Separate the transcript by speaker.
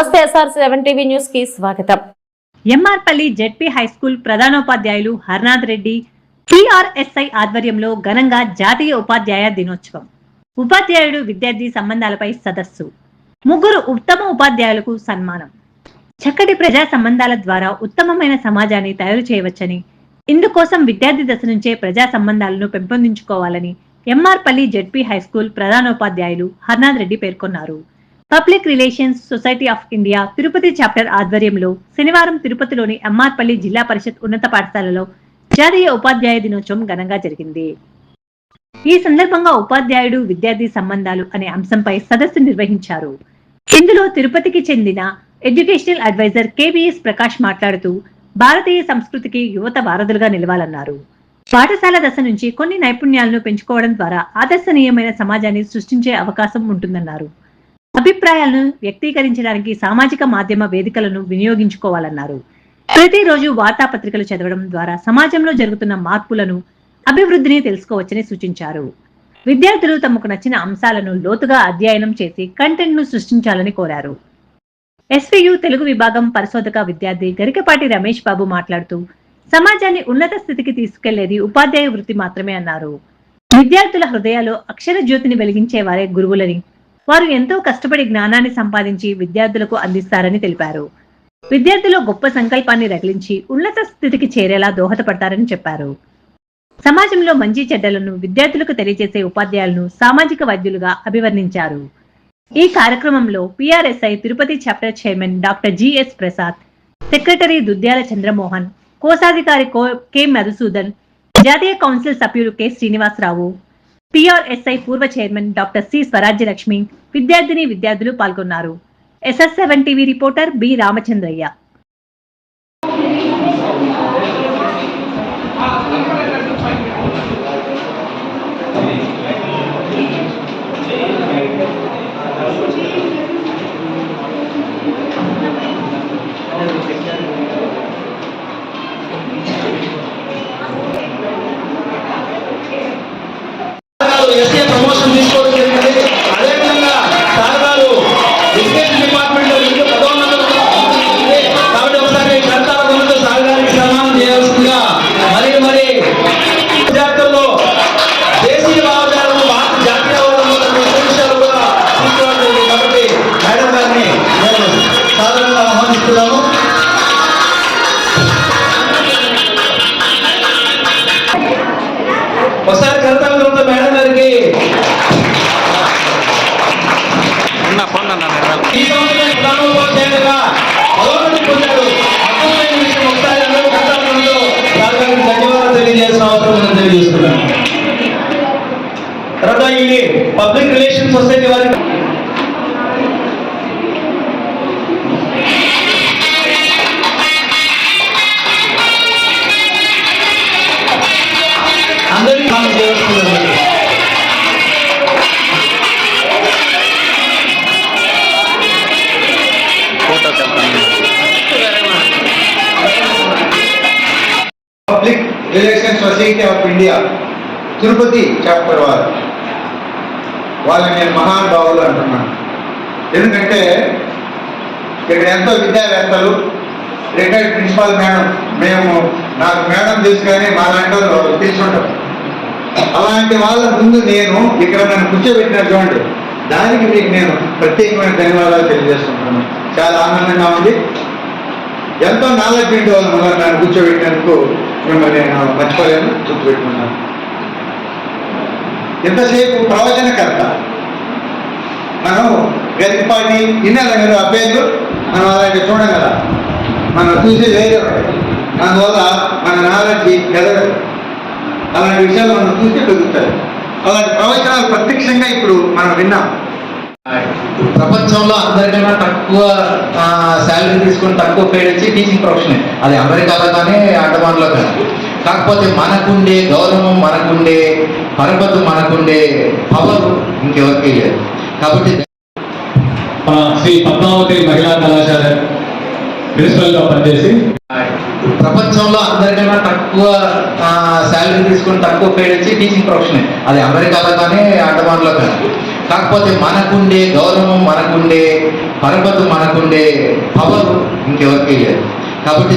Speaker 1: నమస్తే SR seven TV న్యూస్కి స్వాగతం.
Speaker 2: ఎంఆర్పల్లి జెడ్పీ హై స్కూల్ ప్రధానోపాధ్యాయులు హర్నాథ్ రెడ్డి టిఆర్ఎస్ఐ ఆధ్వర్యంలో ఘనంగా జాతీయ ఉపాధ్యాయ దినోత్సవం. ఉపాధ్యాయుడు విద్యార్థి సంబంధాలపై సదస్సు. ముగ్గురు ఉత్తమ ఉపాధ్యాయులకు సన్మానం. చక్కటి ప్రజా సంబంధాల ద్వారా ఉత్తమమైన సమాజాన్ని తయారు చేయవచ్చని ఇందుకోసం విద్యార్థి దశ నుంచే ప్రజా సంబంధాలను పెంపొందించుకోవాలని ఎంఆర్పల్లి జెడ్పీ హై స్కూల్ ప్రధానోపాధ్యాయులు హర్నాథ్ రెడ్డి పేర్కొన్నారు. Public relations society of India Tirupati chapter ఆధ్వర్యంలో శనివారం తిరుపతిలోని ఎంఆర్పల్లి జిల్లా పరిషత్ ఉన్నత పాఠశాలలో జాతీయ ఉపాధ్యాయ దినోత్సవం ఘనంగా జరిగింది. ఈ సందర్భంగా ఉపాధ్యాయుడు విద్యార్థి సంబంధాలు అనే అంశంపై సదస్సు నిర్వహించారు. ఇందులో తిరుపతికి చెందిన ఎడ్యుకేషనల్ అడ్వైజర్ కేవీఎస్ ప్రకాష్ మాట్లాడుతూ భారతీయ సంస్కృతికి యువత వారధులుగా నిలవాలన్నారు. పాఠశాల దశ నుంచి కొన్ని నైపుణ్యాలను పెంచుకోవడం ద్వారా ఆదర్శనీయమైన సమాజాన్ని సృష్టించే అవకాశం ఉంటుందన్నారు. అభిప్రాయాలను వ్యక్తీకరించడానికి సామాజిక మాధ్యమ వేదికలను వినియోగించుకోవాలన్నారు. ప్రతిరోజు వార్తాపత్రికలు చదవడం ద్వారా సమాజంలో జరుగుతున్న మార్పులను అభివృద్ధిని తెలుసుకోవచ్చని సూచించారు. విద్యార్థులు తమకు నచ్చిన అంశాలను లోతుగా అధ్యయనం చేసి కంటెంట్ను సృష్టించాలని కోరారు. ఎస్వియు తెలుగు విభాగం పరిశోధక విద్యార్థి గరికపాటి రమేష్ బాబు మాట్లాడుతూ సమాజాన్ని ఉన్నత స్థితికి తీసుకెళ్ళేది ఉపాధ్యాయ వృత్తి మాత్రమే అన్నారు. విద్యార్థుల హృదయాల్లో అక్షర జ్యోతిని వెలిగించే వారే గురువులని వారు ఎంతో కష్టపడి జ్ఞానాన్ని సంపాదించి విద్యార్థులకు అందిస్తారని తెలిపారు. విద్యార్థులు గొప్ప సంకల్పాన్ని రగిలించి ఉన్నత స్థితికి చేరేలా దోహదపడతారని చెప్పారు. సమాజంలో మంచి చెడ్డలను విద్యార్థులకు తెలియజేసే ఉపాధ్యాయులను సామాజిక వైద్యులుగా అభివర్ణించారు. ఈ కార్యక్రమంలో PRSI Tirupati chapter chairman doctor GS Prasad secretary Dudyala Chandramohan కోశాధికారి కో- కె. మధుసూదన్ జాతీయ కౌన్సిల్ సభ్యులు కె. శ్రీనివాసరావు పిఆర్ఎస్ఐ పూర్వ చైర్మన్ డాక్టర్ సి స్వరాజ్యలక్ష్మి విద్యార్థిని విద్యార్థులు పాల్గొన్నారు. SS seven TV reporter B Ramachandraiah.
Speaker 3: కర్తాలంలో sir గారికి ధన్యవాదాలు తెలియజేసిన అవసరం తెలియజేస్తున్నాను. తర్వాత ఈ public relation society
Speaker 4: relation society of India Tirupati chapter వారు వాళ్ళని నేను మహానుభావులు అంటున్నాను. ఎందుకంటే ఇక్కడ ఎంతో విద్యావేత్తలు రిటైర్డ్ ప్రిన్సిపాల్ మేడం మేము నాకు మేడం తీసుకొని మా లాంటి వాళ్ళు తీసుకుంటాం అలాంటి వాళ్ళ ముందు నేను ఇక్కడ నన్ను కూర్చోబెట్టిన చూడండి. దానికి మీకు నేను ప్రత్యేకమైన ధన్యవాదాలు తెలియజేస్తున్నాను. చాలా ఆనందంగా ఉంది. ఎంతో నాలెడ్జ్ ఉండే వాళ్ళు మళ్ళీ నన్ను కూర్చోబెట్టినందుకు మిమ్మల్ని నేను మర్చిపోలేను. గుర్తుపెట్టుకున్నాను. ఎంతసేపు? ప్రవచనకర్త. మనం గరిపాటి విన్నారు మీరు ఆ పేర్లు మనం అలాంటి చూడం కదా. మనం చూసి వేరే అందువల్ల మన నాలెడ్జ్ ఎదగదు అలాంటి విషయాలు మనం చూసి పెరుగుతాయి. అలాంటి ప్రవచనాలు ప్రత్యక్షంగా ఇప్పుడు మనం విన్నాం.
Speaker 5: ప్రపంచంలో అందరికన్నా తక్కువ శాలరీ తీసుకొని తక్కువ పేరు వచ్చి టీచింగ్ ప్రొఫెషన్ అది అమెరికాలో కానీ అండమాన్లో కానీ కాకపోతే మనకుండే గౌరవం మనకుండే పరపతి మనకుండే పవర్ ఇంకెవరికి లేదు. కాబట్టి
Speaker 6: శ్రీ పద్మావతి మహిళా కళాశాల ప్రిన్సిపల్గా పనిచేసి
Speaker 5: ప్రపంచంలో అందరికన్నా తక్కువ శాలరీ తీసుకుని తక్కువ పేరు వచ్చి టీచింగ్ ప్రొఫెషన్ అది అమెరికాలో కానీ అండమాన్లో కానీ. కాకపోతే మనకుండే గౌరవం మనకుండే పరపతి మనకుండే పవర్ ఇంకెవరికి లేదు. కాబట్టి